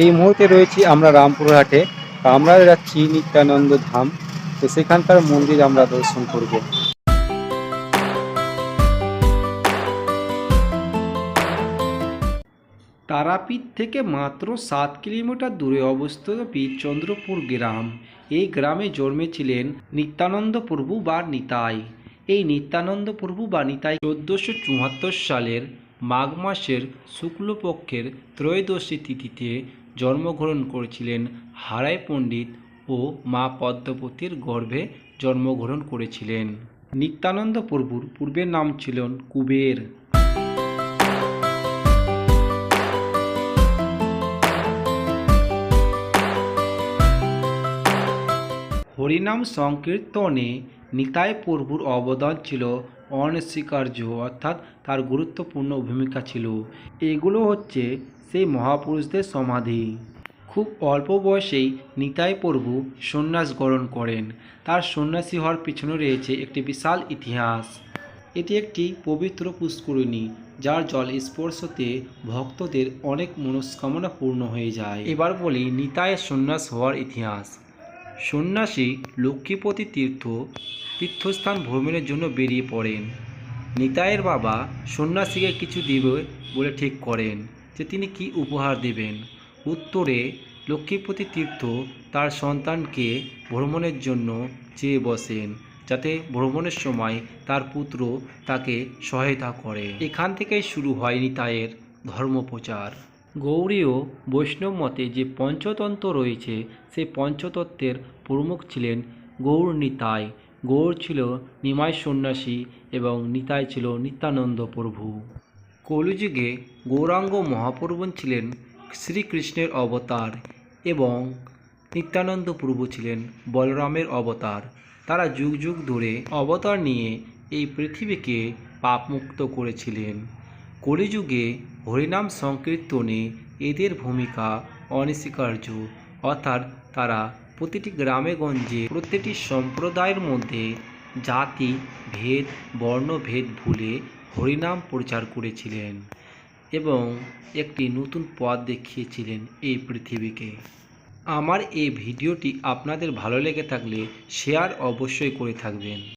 এই মুহূর্তে রয়েছি আমরা রামপুরহাটে। আমরা যাচ্ছি নিত্যানন্দ ধাম, তো সেখানকার মন্দির আমরা দর্শন করব। তারাপীঠ থেকে মাত্র সাত কিলোমিটার দূরে অবস্থিত বীরচন্দ্রপুর গ্রাম। এই গ্রামে জন্মেছিলেন নিত্যানন্দ প্রভু বা নিতাই। এই নিত্যানন্দ প্রভু বা নিতাই চোদ্দোশো চুয়াত্তর সালের মাঘ মাসের শুক্লপক্ষের ত্রয়োদশী তিথিতে জন্মগ্রহণ করেছিলেন হারাই পণ্ডিত ও মা পদ্মপতির গর্ভে জন্মগ্রহণ করেছিলেন। নিত্যানন্দ প্রভুর পূর্বের নাম ছিলেন কুবের। হরিনাম সংকীর্তনে নিতাই প্রভুর অবদান ছিল অনস্বীকার্য, অর্থাৎ তার গুরুত্বপূর্ণ ভূমিকা ছিল। এগুলো হচ্ছে সেই মহাপুরুষদের সমাধি। খুব অল্প বয়সেই নিতাই প্রভু সন্ন্যাস গ্রহণ করেন। তার সন্ন্যাসী হওয়ার পিছনে রয়েছে একটি বিশাল ইতিহাস। এটি একটি পবিত্র পুষ্করিণী, যার জল স্পর্শতে ভক্তদের অনেক মনস্কামনা পূর্ণ হয়ে যায়। এবার বলি নিতাইয়ের সন্ন্যাস হওয়ার ইতিহাস। সন্ন্যাসী লক্ষ্মীপতি তীর্থ তীর্থস্থান ভ্রমণের জন্য বেরিয়ে পড়েন। নিতাইয়ের বাবা সন্ন্যাসীকে কিছু দিবে বলে ঠিক করেন যে তিনি কি উপহার দেবেন। উত্তরে, লক্ষ্মীপতি তীর্থ তার সন্তানকে ভ্রমণের জন্য চেয়ে বসেন, যাতে ভ্রমণের সময় তার পুত্র তাকে সহায়তা করে। এখান থেকেই শুরু হয় নিতাইয়ের ধর্মপ্রচার। গৌড়ীয় বৈষ্ণব মতে যে পঞ্চতন্ত্র রয়েছে সেই পঞ্চতত্ত্বের প্রমুখ ছিলেন গৌর নিতাই। গৌর ছিল নিমাই সন্ন্যাসী এবং নিতাই ছিল নিত্যানন্দ প্রভু। কলিযুগে গৌরাঙ্গ মহাপ্রভু ছিলেন শ্রীকৃষ্ণের অবতার এবং নিত্যানন্দ প্রভু ছিলেন বলরামের অবতার। তারা যুগ যুগ ধরে অবতার নিয়ে এই পৃথিবীকে পাপমুক্ত করেছিলেন। কলিযুগে হরিনাম সংকীর্তনে এদের ভূমিকা অনস্বীকার্য। অর্থাৎ তারা প্রতিটি গ্রামে গঞ্জে প্রতিটি সম্প্রদায়ের মধ্যে জাতি, ভেদ বর্ণভেদ ভুলে হরিনাম প্রচার করেছিলেন এবং একটি নতুন পথ দেখিয়েছিলেন এই পৃথিবীকে। আমার এই ভিডিওটি আপনাদের ভালো লেগে থাকলে শেয়ার অবশ্যই করে থাকবেন।